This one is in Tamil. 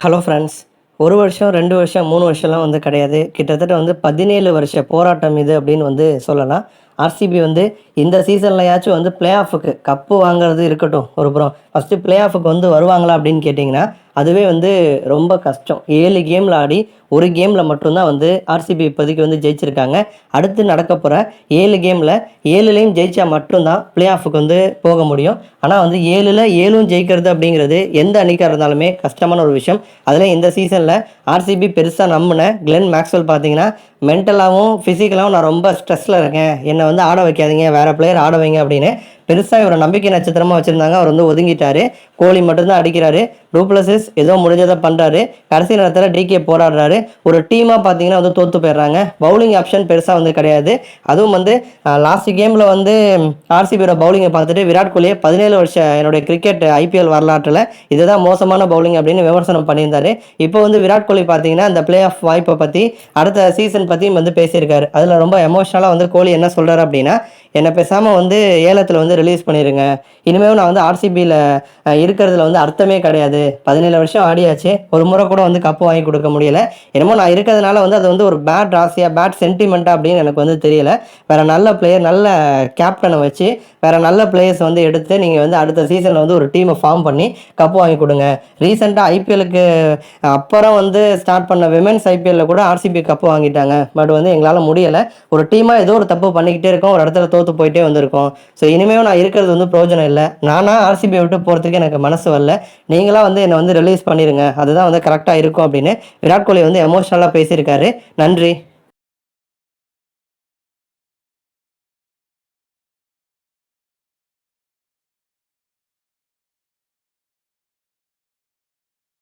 ஹலோ ஃப்ரெண்ட்ஸ் ஒரு வருஷம் ரெண்டு வருஷம் மூணு வருஷம்லாம் வந்து கிடையாது. கிட்டத்தட்ட வந்து பதினேழு வருஷ போராட்டம் இது அப்படின்னு வந்து சொல்லலாம். ஆர்சிபி வந்து இந்த சீசன்லையாச்சும் வந்து பிளே ஆஃபுக்கு கப்பு வாங்குறது இருக்கட்டும் ஒரு புறம். ஃபஸ்ட்டு பிளே ஆஃபுக்கு வந்து வருவாங்களா அப்படின்னு கேட்டிங்கன்னா அதுவே வந்து ரொம்ப கஷ்டம். ஏழு கேமில் ஆடி ஒரு கேமில் மட்டும்தான் வந்து ஆர்சிபி இப்போதைக்கு வந்து ஜெயிச்சிருக்காங்க. அடுத்து நடக்க போகிற ஏழு கேமில் ஏழுலேயும் ஜெயித்தா மட்டும்தான் பிளே ஆஃபுக்கு வந்து போக முடியும். ஆனால் வந்து ஏழில் ஏழும் ஜெயிக்கிறது அப்படிங்கிறது எந்த அணிக்காக இருந்தாலுமே கஷ்டமான ஒரு விஷயம். அதில் இந்த சீசனில் ஆர்சிபி பெருசாக நம்பின கிளென் மேக்ஸ்வெல் பார்த்தீங்கன்னா மென்டலாகவும் ஃபிசிக்கலாகவும் நான் ரொம்ப ஸ்ட்ரெஸ்ஸில் இருக்கேன். என்னை வந்து ஆட வைக்காதீங்க வேறு பிளேயர் ஆட வைங்க அப்படின்னு பெருசாக இவரை நம்பிக்கை நட்சத்திரமாக வச்சுருந்தாங்க. அவர் வந்து ஒதுங்கிட்டாரு. கோலி மட்டும்தான் அடிக்கிறாரு. டூப்ளசிஸ் ஏதோ முடிஞ்சதை பண்ணுறாரு கடைசி நேரத்தில் டிகே போராடுறாரு. ஒரு டீமாக பார்த்தீங்கன்னா வந்து தோற்று போயிடுறாங்க. பவுலிங் ஆப்ஷன் பெருசாக வந்து கிடையாது. அதுவும் வந்து லாஸ்ட் கேமில் வந்து ஆர்சிபியோட பவுலிங்கை பார்த்துட்டு விராட் கோலியை பதினேழு வருஷம் என்னுடைய கிரிக்கெட் ஐபிஎல் வரலாற்றில் இதுதான் மோசமான பவுலிங் அப்படின்னு விமர்சனம் பண்ணியிருந்தாரு. இப்போ வந்து விராட் கோலி பார்த்தீங்கன்னா அந்த பிளே ஆஃப் வாய்ப்பை பற்றி அடுத்த சீசன் பற்றியும் வந்து பேசியிருக்காரு. அதில் ரொம்ப எமோஷனலாக வந்து கோலி என்ன சொல்கிறாரு அப்படின்னா என்னை பேசாமல் வந்து ஏலத்தில் வந்து ரிலீஸ் பண்ணிடுங்க இனிமேல் நான் வந்து ஆர்சிபியில் இருக்கிறதுல வந்து அர்த்தமே கிடையாது. பதினேழு வருஷம் ஆடியாச்சு. ஒரு முறை கூட வந்து கப்பு வாங்கி கொடுக்க முடியல. என்னமோ நான் இருக்கிறதுனால வந்து அது வந்து ஒரு பேட் ராசியாக பேட் சென்டிமெண்ட்டாக அப்படின்னு எனக்கு வந்து தெரியல. வேறு நல்ல பிளேயர் நல்ல கேப்டனை வச்சு வேறு நல்ல பிளேயர்ஸ் வந்து எடுத்து நீங்கள் வந்து அடுத்த சீசனில் வந்து ஒரு டீமை ஃபார்ம் பண்ணி கப்பு வாங்கி கொடுங்க. ரீசெண்டாக ஐபிஎலுக்கு அப்புறம் வந்து ஸ்டார்ட் பண்ண விமென்ஸ் ஐபிஎல்லில் கூட ஆர்சிபி கப்பு வாங்கிட்டாங்க. பட் வந்து எங்களால் முடியலை. ஒரு டீமாக ஏதோ ஒரு தப்பு பண்ணிக்கிட்டே இருக்கோம். ஒரு இடத்துல தோற்று போயிட்டே வந்திருக்கோம். ஸோ இனிமேல் நான் இருக்கிறது வந்து பிரயோஜனம் இல்லை. நானா ஆர்சிபியை விட்டு போகிறதுக்கு எனக்கு மனசு வரல. நீங்களாக வந்து என்னை வந்து ரிலீஸ் பண்ணிடுங்க அதுதான் வந்து கரெக்டாக இருக்கும் அப்படின்னு விராட் கோலி வந்து எமோஷ்னலாக பேசியிருக்காரு. நன்றி.